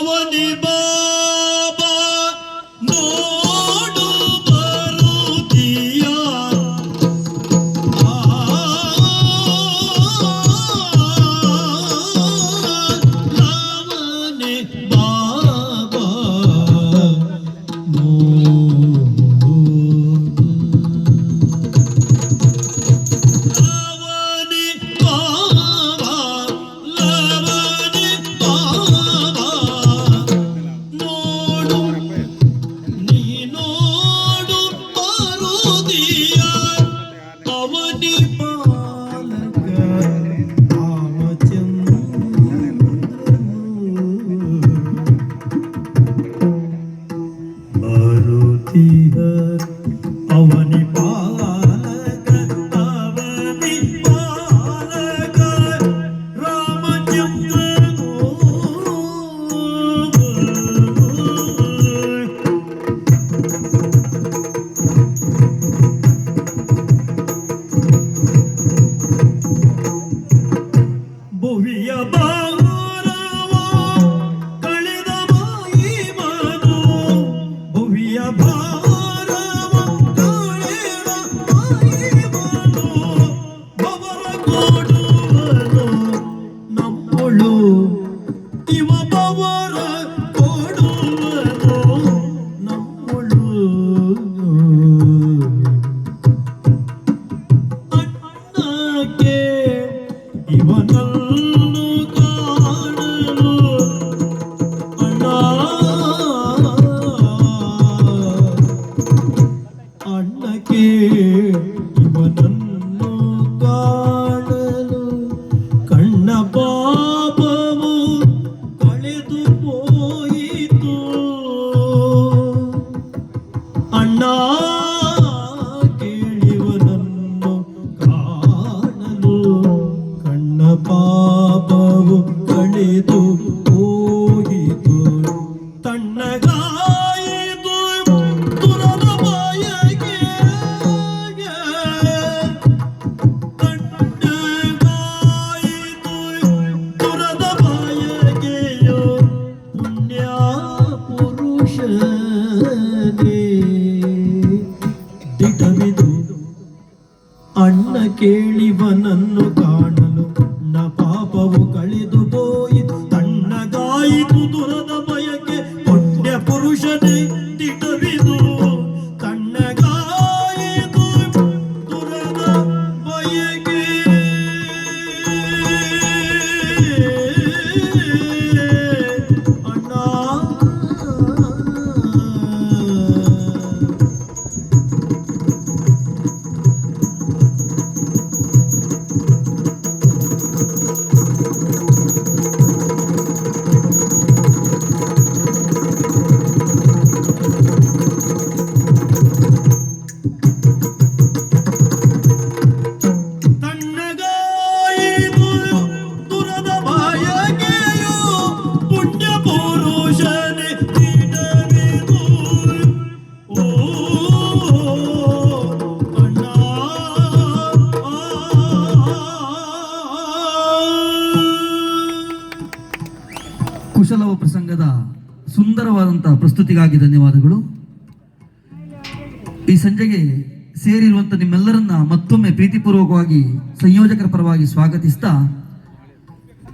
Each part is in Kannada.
我的梦。ಸ್ತುತಿಗಾಗಿ ಧನ್ಯವಾದಗಳು. ಈ ಸಂಜೆಗೆ ಸೇರಿರುವಂಥ ನಿಮ್ಮೆಲ್ಲರನ್ನ ಮತ್ತೊಮ್ಮೆ ಪ್ರೀತಿಪೂರ್ವಕವಾಗಿ ಸಂಯೋಜಕರ ಪರವಾಗಿ ಸ್ವಾಗತಿಸ್ತಾ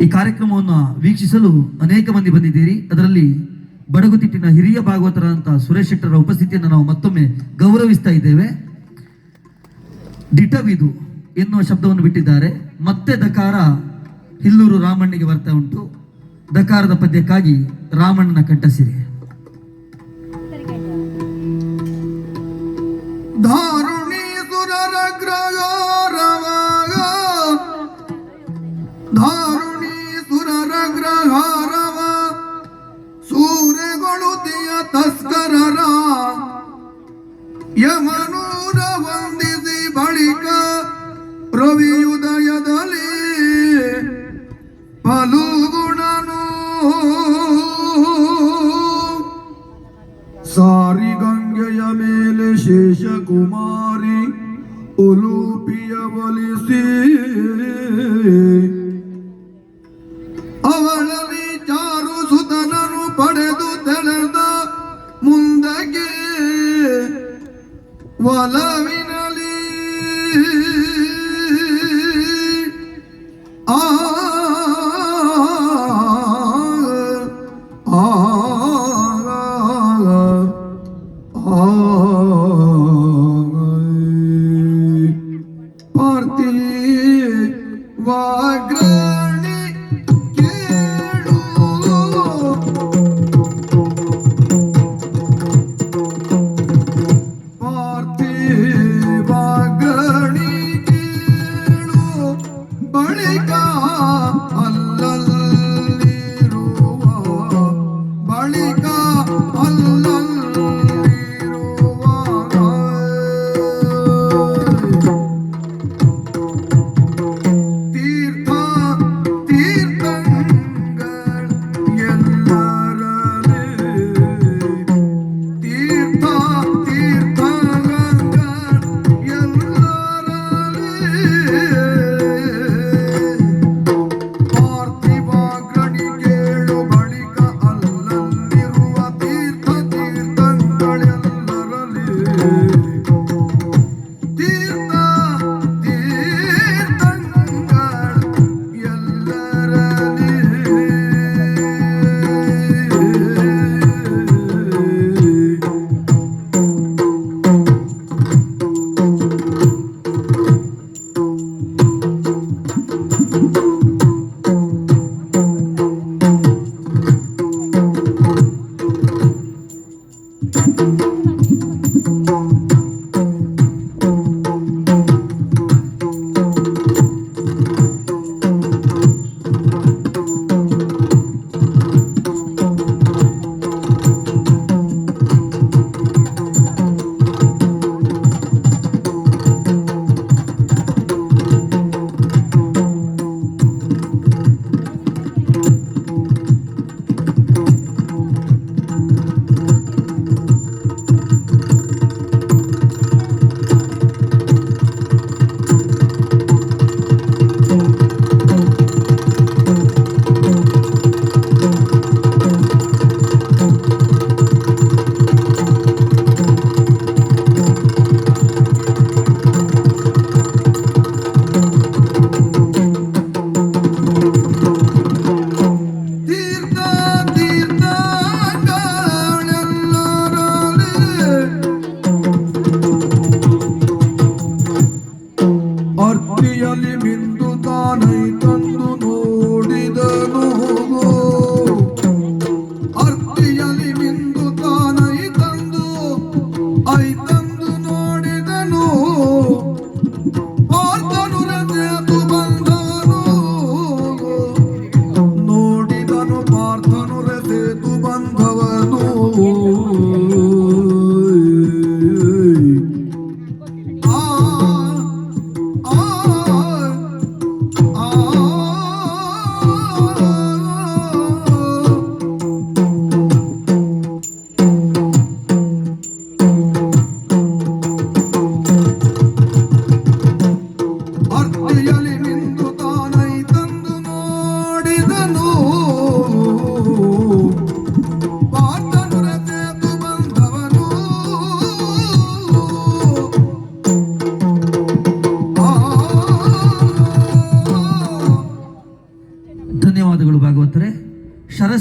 ಈ ಕಾರ್ಯಕ್ರಮವನ್ನು ವೀಕ್ಷಿಸಲು ಅನೇಕ ಮಂದಿ ಬಂದಿದ್ದೀರಿ. ಅದರಲ್ಲಿ ಬಡಗುತಿಟ್ಟಿನ ಹಿರಿಯ ಭಾಗವತರಾದಂಥ ಸುರೇಶ್ ಶೆಟ್ಟರ ಉಪಸ್ಥಿತಿಯನ್ನು ನಾವು ಮತ್ತೊಮ್ಮೆ ಗೌರವಿಸ್ತಾ ಇದ್ದೇವೆ. ಡಿಟವಿದು ಎನ್ನುವ ಶಬ್ದವನ್ನು ಬಿಟ್ಟಿದ್ದಾರೆ. ಮತ್ತೆ ದಕಾರ ಹಿಲ್ಲೂರು ರಾಮಣ್ಣಿಗೆ ಬರ್ತಾ ಉಂಟು. ದಕಾರದ ಪದ್ಯಕ್ಕಾಗಿ ರಾಮಣ್ಣನ ಕಂಠಸಿರಿ. ولمن لي பார்த்தி வாக்ரா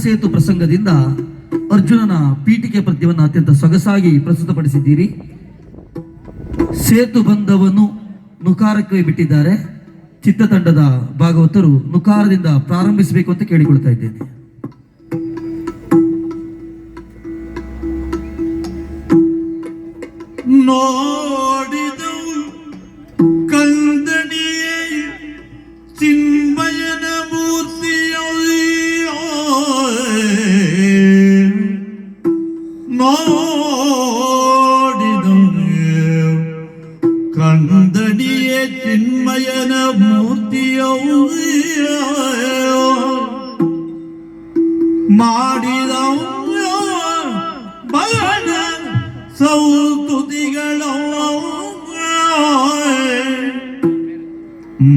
ಸೇತು ಪ್ರಸಂಗದಿಂದ ಅರ್ಜುನನ ಪೀಠಿಕೆ ಪದ್ಯವನ್ನು ಅತ್ಯಂತ ಸೊಗಸಾಗಿ ಪ್ರಸ್ತುತಪಡಿಸಿದ್ದೀರಿ. ಸೇತು ಬಂದವನು ನುಕಾರಕ್ಕೆ ಬಿಟ್ಟಿದ್ದಾರೆ. ಚಿತ್ರತಂಡದ ಭಾಗವತರು ನುಕಾರದಿಂದ ಪ್ರಾರಂಭಿಸಬೇಕು ಅಂತ ಕೇಳಿಕೊಳ್ತಾ ಇದ್ದೇನೆ. ನೋ ಚಿನ್ಮಯನ ಮೂರ್ತಿಯ ಮಾಡಿದ ಬಯನ ಸೌತುತಿಗಳ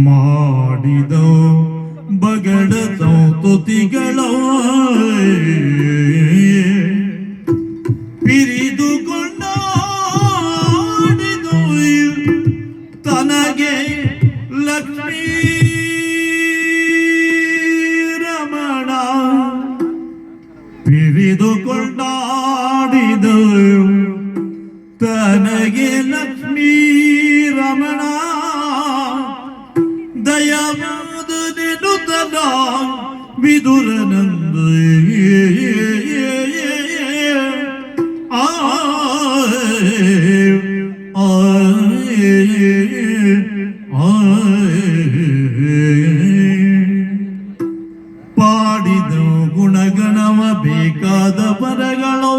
ಮಾಡಿದ ಬಗಡ ಸೌತುತಿಗಳ ತನಗೆ ಲಕ್ಷ್ಮೀ ರಮಣ ದಯವಾದ ನೆನುತನ ವಿದುರನಂದ ಆ ಆ ಪಾಡಿದ ಗುಣಗಣವ ಬೇಕಾದ ಪರಗಳು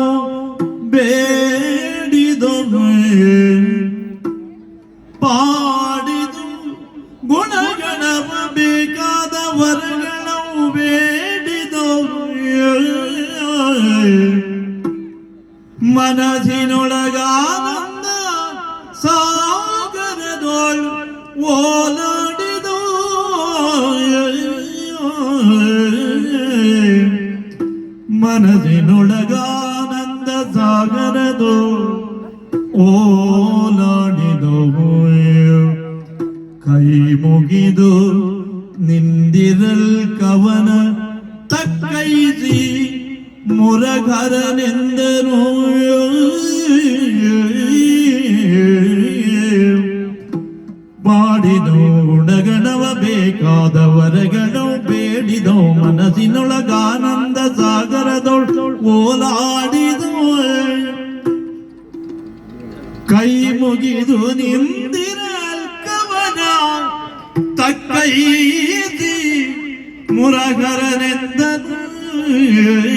ಬೇಡಿದವು ಪಾಡಿದು ಗುಣಗಣವ ಬೇಕಾದ ವರಗಳು ಬೇಡಿದವು ಮನಸ್ಸಿನೊಳಗಾನಂದ ಸಾಗರದೋಳು ಓಲಾಡಿದು ತಕ್ಕೈಸಿ ಮುರಘರನೆಂದನು. ಬಾಡಿದೋ ಉಡಗಣವ ಬೇಕಾದವರಗಣೋ ಬೇಡಿದೋ ಮನಸ್ಸಿನೊಳಗಾನಂದ ಸಾಗರದೊಳ ಓಲಾಡಿದೋ. ಕೈ ಮುಗಿದು ನಿಂದಿರಲ್ಕವನ ಕವನ ತಕ್ಕೈದಿ yeah.